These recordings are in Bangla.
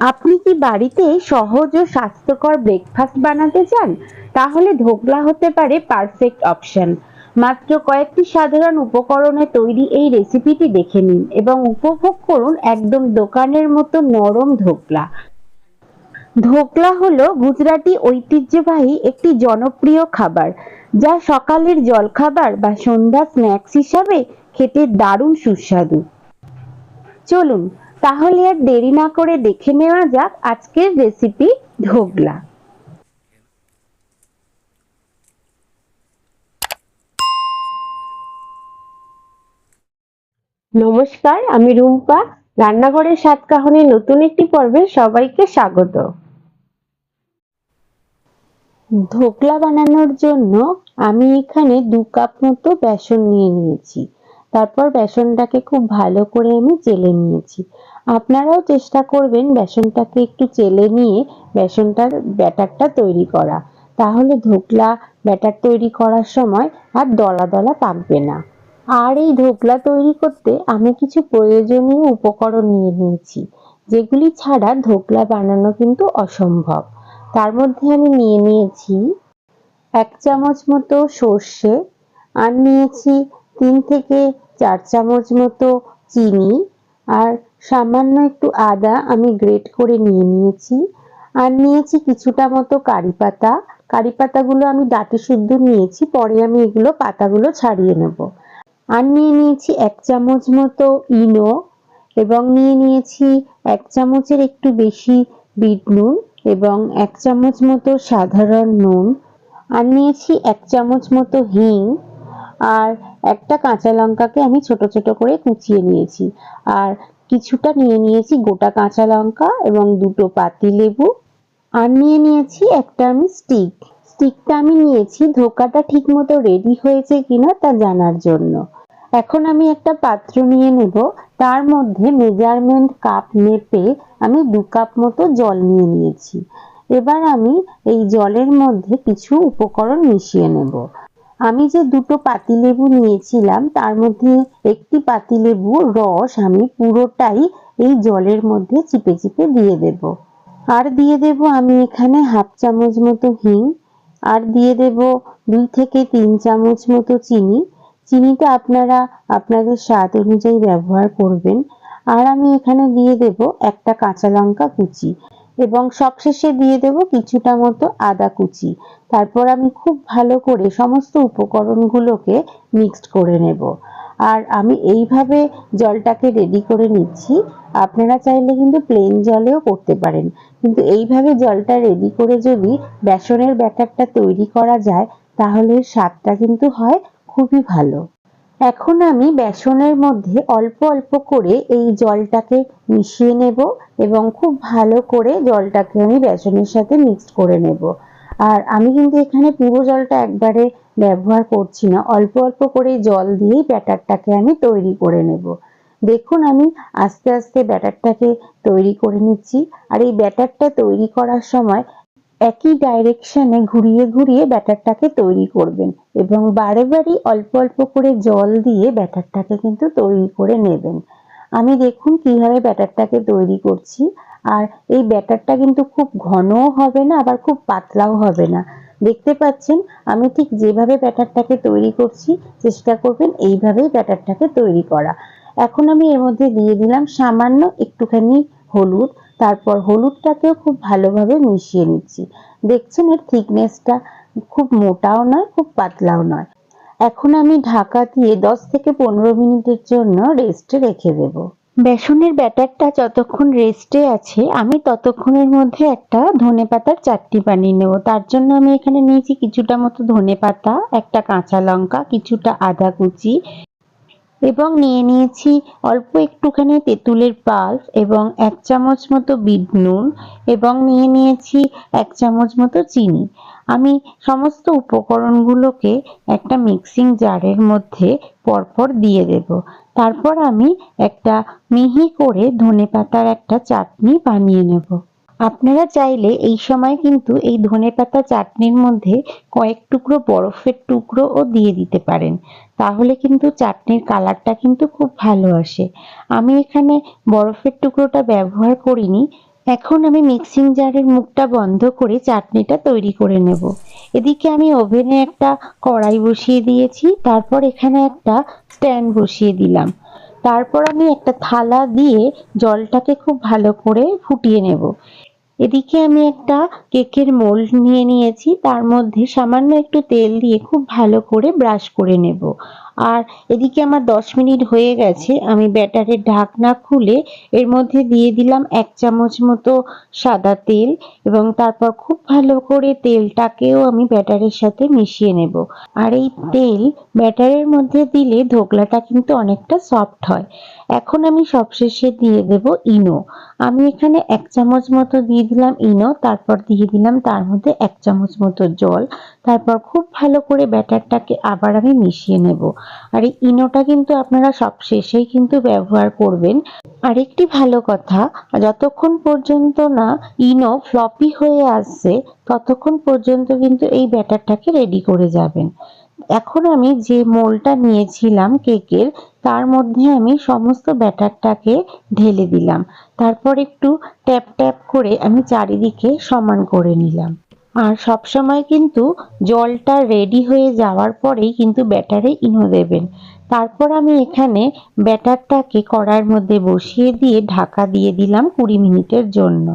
আপনি কি বাড়িতে সহজ ও স্বাস্থ্যকর ব্রেকফাস্ট বানাতে চান? তাহলে ধোকলা হতে পারে পারফেক্ট অপশন মাত্র কয়েকটি সাধারণ উপকরণে তৈরি এই রেসিপিটি দেখে নিন এবং উপভোগ করুন একদম দোকানের মতো নরম ধোকলা। ধোকলা হলো গুজরাটি ঐতিহ্যবাহী একটি জনপ্রিয় খাবার, যা সকালের জলখাবার বা সন্ধ্যা স্ন্যাক্স হিসাবে খেতে দারুণ সুস্বাদু। চলুন তাহলে আর দেরি না করে দেখে নেওয়া যাক আজকের রেসিপি ধোকলা নমস্কার, আমি রুম্পা। রান্নাঘরের সাত কাহনের নতুন একটি পর্বে সবাইকে স্বাগত। ধোকলা বানানোর জন্য আমি এখানে দু কাপ মতো বেসন নিয়ে নিয়েছি। তারপর বেসনটাকে খুব ভালো করে আমি চেলে নিয়েছি। আপনারাও চেষ্টা করবেন বেসনটাকে একটু চেলে নিয়ে বেসনটার ব্যাটারটা তৈরি করা। তাহলে ধোকলা ব্যাটার তৈরি করার সময় আর দলা দলা পাকবে না। আর এই ধোকলা তৈরি করতে আমি কিছু প্রয়োজনীয় উপকরণ নিয়ে নিয়েছি, যেগুলি ছাড়া ধোকলা বানানো কিন্তু অসম্ভব। তার মধ্যে আমি নিয়ে নিয়েছি এক চামচ মতো সর্ষে, আর নিয়েছি তিন থেকে চার চামচ মতো চিনি আর সামান্য একটু আদা আমি গ্রেট করে নিয়ে নিয়েছি। আর নিয়েছি কিছুটা মতো কারি পাতা। কারি পাতাগুলো আমি ডাটি শুদ্ধ নিয়েছি, পরে আমি এগুলো পাতাগুলো ছাড়িয়ে নেব। আর নিয়ে নিয়েছি এক চামচ মতো ইনো এবং নিয়ে নিয়েছি এক চামচের একটু বেশি বিট নুন এবং এক চামচ মতো সাধারণ নুন। আর নিয়েছি এক চামচ মতো হিং আর একটা কাঁচা লঙ্কাকে আমি ছোট ছোট করে কুচিয়ে নিয়েছি। আর কিছুটা নিয়ে নিয়েছি গোটা কাঁচা লঙ্কা এবং দুটো পাতি লেবু। আর নিয়ে নিয়েছি একটা আমি স্টিক। স্টিকটা আমি নিয়েছি, ধোকাটা ঠিক মতো রেডি হয়েছে কিনা তা জানার জন্য। এখন আমি একটা পাত্র নিয়ে নেব। তার মধ্যে মেজারমেন্ট কাপ মেপে আমি দু কাপ মতো জল নিয়ে নিয়েছি। এবার আমি এই জলের মধ্যে কিছু উপকরণ মিশিয়ে নেব। আমি যে দুটো পাতিলেবু নিয়েছিলাম, তার মধ্যে একটি পাতিলেবু রস আমি পুরোটাই এই জলের মধ্যে চিপে চিপে দিয়ে দেব। আর দিয়ে দেব আমি এখানে হাফ চামচ মতো হিং, আর দিয়ে দেব দুই থেকে তিন চামচ মতো চিনি। চিনিটা আপনারা আপনাদের স্বাদ অনুযায়ী ব্যবহার করবেন। আর আমি এখানে দিয়ে দেব একটা কাঁচা লঙ্কা কুচি। এবং সবশেষে দিয়ে দেব কিছুটা মতো আদা কুচি। তারপর আমি খুব ভালো করে সমস্ত উপকরণগুলোকে মিক্সড করে নেব। আর আমি এইভাবে জলটাকে রেডি করে নিচ্ছি। আপনারা চাইলে কিন্তু প্লেন জলেও করতে পারেন। কিন্তু এইভাবে জলটা রেডি করে যদি বেসনের ব্যাটারটা তৈরি করা যায়, তাহলে স্বাদটা কিন্তু হয় খুবই ভালো। এখন আমি বেসনের মধ্যে অল্প অল্প করে এই জলটাকে মিশিয়ে নেব এবং খুব ভালো করে জলটাকে আমি বেসনের সাথে মিক্সড করে নেব। আর আমি কিন্তু এখানে পুরো জলটা একবারে ব্যবহার করছি না, অল্প অল্প করে জল দিয়েই ব্যাটারটাকে আমি তৈরি করে নেব। দেখুন আমি আস্তে আস্তে ব্যাটারটাকে তৈরি করে নিচ্ছি। আর এই ব্যাটারটা তৈরি করার সময় একই ডাইরেকশনে ঘুরিয়ে ঘুরিয়ে ব্যাটারটাকে তৈরি করবেন এবং বারে বারে অল্প অল্প করে জল দিয়ে ব্যাটারটাকে কিন্তু তৈরি করে নেবেন। আমি দেখুন কীভাবে ব্যাটারটাকে তৈরি করছি। আর এই ব্যাটারটা কিন্তু খুব ঘনও হবে না, আবার খুব পাতলাও হবে না। দেখতে পাচ্ছেন, আমি ঠিক যেভাবে ব্যাটারটাকে তৈরি করছি, চেষ্টা করবেন এইভাবেই ব্যাটারটাকে তৈরি করা। এখন আমি এর মধ্যে দিয়ে দিলাম সামান্য একটুখানি হলুদ। তারপর হলুদটাকেও খুব ভালোভাবে মিশিয়ে নিচ্ছি। দেখছেন এর থিকনেসটা খুব মোটাও নয়, খুব পাতলাও নয়। এখন আমি ঢাকা দিয়ে দশ থেকে পনেরো মিনিটের জন্য রেস্টে রেখে দেব। বেসনের ব্যাটারটা যতক্ষণ রেস্টে আছে, আমি ততক্ষণের মধ্যে একটা ধনে পাতার চাটনি বানিয়ে নেব। তার জন্য আমি এখানে নিয়েছি কিছুটা মতো ধনে পাতা, একটা কাঁচা লঙ্কা, কিছুটা আদা কুচি এবং নিয়ে নিয়েছি অল্প একটুখানি তেঁতুলের পাল্প এবং এক চামচ মতো বিট নুন এবং নিয়ে নিয়েছি এক চামচ মতো চিনি। আমি সমস্ত উপকরণগুলোকে একটা মিক্সিং জারের মধ্যে পরপর দিয়ে দেব। তারপর আমি একটা মিহি করে ধনে পাতার একটা চাটনি বানিয়ে নেব। আপনারা চাইলে এই সময় কিন্তু এই ধনে পাতা চাটনির মধ্যে কয়েক টুকরো বরফের টুকরোও দিয়ে দিতে পারেন। তাহলে কিন্তু চাটনির কালারটা কিন্তু খুব ভালো আসে। আমি এখানে বরফের টুকরোটা ব্যবহার করিনি। এখন আমি মিক্সিং জারের মুখটা বন্ধ করে চাটনিটা তৈরি করে নেব। এদিকে আমি ওভেনে একটা কড়াই বসিয়ে দিয়েছি, তারপর এখানে একটা স্ট্যান্ড বসিয়ে দিলাম। তারপর আমি একটা থালা দিয়ে জলটাকে খুব ভালো করে ফুটিয়ে নেব। এদিকে আমি একটা কেকের মোল্ড নিয়ে নিয়েছি, তার মধ্যে সামান্য একটু তেল দিয়ে খুব ভালো করে ব্রাশ করে নেব। আর এদিকে আমার দশ মিনিট হয়ে গেছে, আমি ব্যাটারের ঢাকনা খুলে এর মধ্যে দিয়ে দিলাম এক চামচ মতো সাদা তেল এবং তারপর খুব ভালো করে তেলটাকেও আমি ব্যাটারের সাথে মিশিয়ে নেব। আর এই তেল ব্যাটারের মধ্যে দিলে ধোকলাটা কিন্তু অনেকটা সফট হয়। এখন আমি সবশেষে দিয়ে দেব ইনো। আমি এখানে এক চামচ মতো দিয়ে দিলাম ইনো, তারপর দিয়ে দিলাম তার মধ্যে এক চামচ মতো জল। তারপর খুব ভালো করে ব্যাটারটাকে আবার আমি মিশিয়ে নেব। আর এই ইনোটা কিন্তু আপনারা সব শেষেই কিন্তু ব্যবহার করবেন। আরেকটি ভালো কথা, যতক্ষণ পর্যন্ত না ইনো ফ্লপি হয়ে আসছে, ততক্ষণ পর্যন্ত কিন্তু এই ব্যাটারটাকে রেডি করে যাবেন। এখন আমি যে মোলটা নিয়েছিলাম কেকের তার মধ্যে আমি সমস্ত ব্যাটারটাকে ঢেলে দিলাম। তারপর একটু ট্যাপ ট্যাপ করে আমি চারিদিকে সমান করে নিলাম। আর সবসময় কিন্তু জলটা রেডি হয়ে যাওয়ার পরেই কিন্তু ব্যাটারে ইনো দেবেন। তারপর আমি এখানে ব্যাটারটাকে কড়ার মধ্যে বসিয়ে দিয়ে ঢাকা দিয়ে দিলাম কুড়ি মিনিটের জন্য।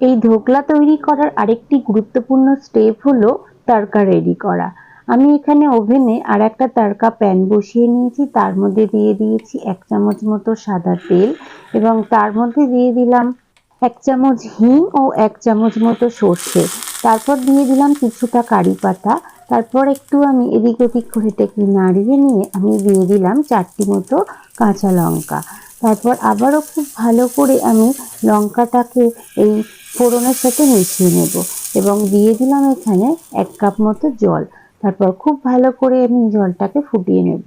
এই ধোকলা তৈরি করার আরেকটি গুরুত্বপূর্ণ স্টেপ হলো তড়কা রেডি করা। আমি এখানে ওভেনে আর একটা তারকা প্যান বসিয়ে নিয়েছি। তার মধ্যে দিয়ে দিয়েছি এক চামচ মতো সাদা তেল এবং তার মধ্যে দিয়ে দিলাম এক চামচ হিং ও এক চামচ মতো সর্ষে। তারপর দিয়ে দিলাম কিছুটা কারি পাতা। তারপর একটু আমি এদিক ওদিক করে টেকে নাড়িয়ে নিয়ে আমি দিয়ে দিলাম চারটি মতো কাঁচা লঙ্কা। তারপর আবারও খুব ভালো করে আমি লঙ্কাটাকে এই ফোড়নের সাথে মিশিয়ে নেব এবং দিয়ে দিলাম এখানে এক কাপ মতো জল। তারপর খুব ভালো করে আমি জলটাকে ফুটিয়ে নেব।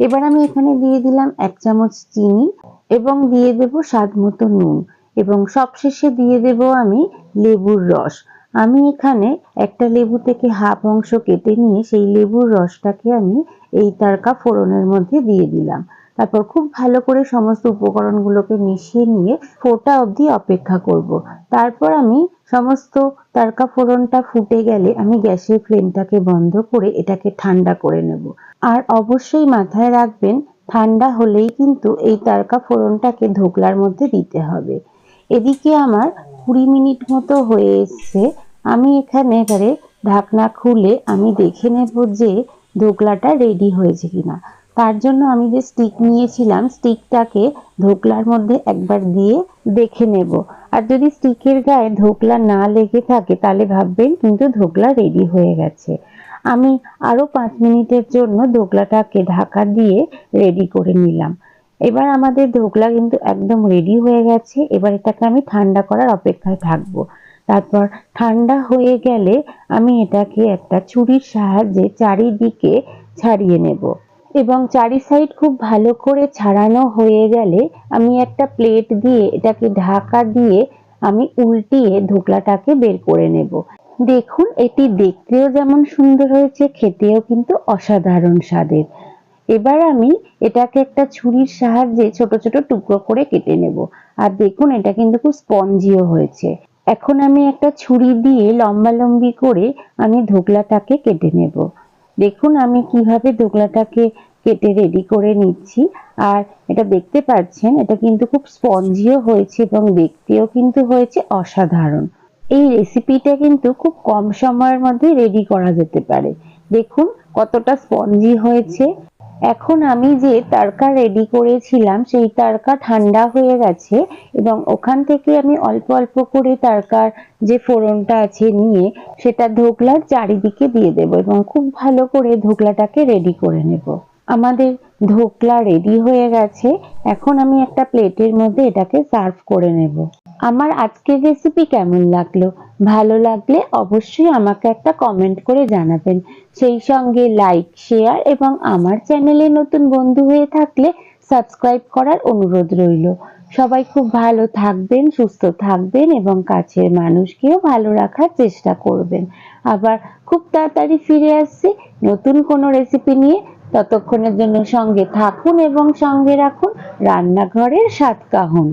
এবার আমি এখানে দিয়ে দিলাম এক চামচ চিনি এবং দিয়ে দেব স্বাদ মতো নুন এবং সবশেষে দিয়ে দেব আমি লেবুর রস। আমি এখানে একটা লেবু থেকে হাফ অংশ কেটে নিয়ে সেই লেবুর রসটাকে আমি এই তারকা ফোড়নের মধ্যে দিয়ে দিলাম। তারপর খুব ভালো করে সমস্ত উপকরণগুলোকে মিশিয়ে নিয়ে ফোটা অবধি অপেক্ষা করব। তারপর আমি সমস্ত তারকা ফোড়নটা ফুটে গেলে আমি গ্যাসের ফ্লেমটাকে বন্ধ করে এটাকে ঠান্ডা করে নেব। আর অবশ্যই মাথায় রাখবেন, ঠান্ডা হলেই কিন্তু এই তারকা ফোড়নটাকে ধোকলার মধ্যে দিতে হবে। এদিকে আমার কুড়ি মিনিট মতো হয়ে এসছে। আমি এখানে এবারে ঢাকনা খুলে আমি দেখে নেব যে ধোকলাটা রেডি হয়েছে কিনা। তার জন্য আমি যে স্টিক নিয়েছিলাম স্টিকটাকে ধোকলার মধ্যে একবার দিয়ে দেখে নেব। আর যদি স্টিকের গায়ে ধোকলা না লেগে থাকে, তাহলে ভাববেন কিন্তু ধোকলা রেডি হয়ে গেছে। আমি আরও পাঁচ মিনিটের জন্য ধোকলাটাকে ঢাকা দিয়ে রেডি করে নিলাম। এবার আমাদের ধোকলা কিন্তু একদম রেডি হয়ে গেছে। এবার এটাকে আমি ঠান্ডা করার অপেক্ষায় থাকব। তারপর ঠান্ডা হয়ে গেলে আমি এটাকে একটা ছুরির সাহায্যে চারিদিকে ছাড়িয়ে নেব। এবং চারি সাইড খুব ভালো করে ছাড়ানো হয়ে গেলে আমি একটা প্লেট দিয়ে এটাকে ঢাকা দিয়ে আমি উল্টিয়ে ধোকলাটাকে বের করে নেব। দেখুন, এটি দেখতেও যেমন সুন্দর হয়েছে, খেতেও কিন্তু অসাধারণ স্বাদের। এবার আমি এটাকে একটা ছুরির সাহায্যে ছোট ছোট টুকরো করে কেটে নেব। আর দেখুন, এটা কিন্তু খুব স্পঞ্জিও হয়েছে। এখন আমি একটা ছুরি দিয়ে লম্বা লম্বি করে আমি ধোকলাটাকে কেটে নেব। দেখুন, আমি কীভাবে ধোকলাটাকে কেটে রেডি করে নিচ্ছি। আর এটা দেখতে পাচ্ছেন, এটা কিন্তু খুব স্পঞ্জিও হয়েছে এবং দেখতেও কিন্তু হয়েছে অসাধারণ। এই রেসিপিটা কিন্তু খুব কম সময়ের মধ্যে রেডি করা যেতে পারে। দেখুন কতটা স্পঞ্জি হয়েছে। এখন আমি যে তারকা রেডি করেছিলাম, সেই তারকা ঠান্ডা হয়ে গেছে এবং ওখান থেকে আমি অল্প অল্প করে তারকার যে ফোড়নটা আছে নিয়ে সেটা ধোকলার চারিদিকে দিয়ে দেব এবং খুব ভালো করে ধোকলাটাকে রেডি করে নেব। আমাদের ধোকলা রেডি হয়ে গেছে। এখন আমি একটা প্লেটের মধ্যে এটাকে সার্ভ করে নেব। আমার আজকের রেসিপি কেমন লাগল? ভালো লাগলে অবশ্যই আমাকে একটা কমেন্ট করে জানাবেন। সেই সঙ্গে লাইক শেয়ার এবং আমার চ্যানেলে নতুন বন্ধু হয়ে থাকলে সাবস্ক্রাইব করার অনুরোধ রইল। সবাই খুব ভালো থাকবেন, সুস্থ থাকবেন এবং কাছের মানুষকেও ভালো রাখার চেষ্টা করবেন। আবার খুব তাড়াতাড়ি ফিরে আসছি নতুন কোনো রেসিপি নিয়ে। ততক্ষণের জন্য সঙ্গে থাকুন এবং সঙ্গে রাখুন রান্নাঘরের সাত কাহন।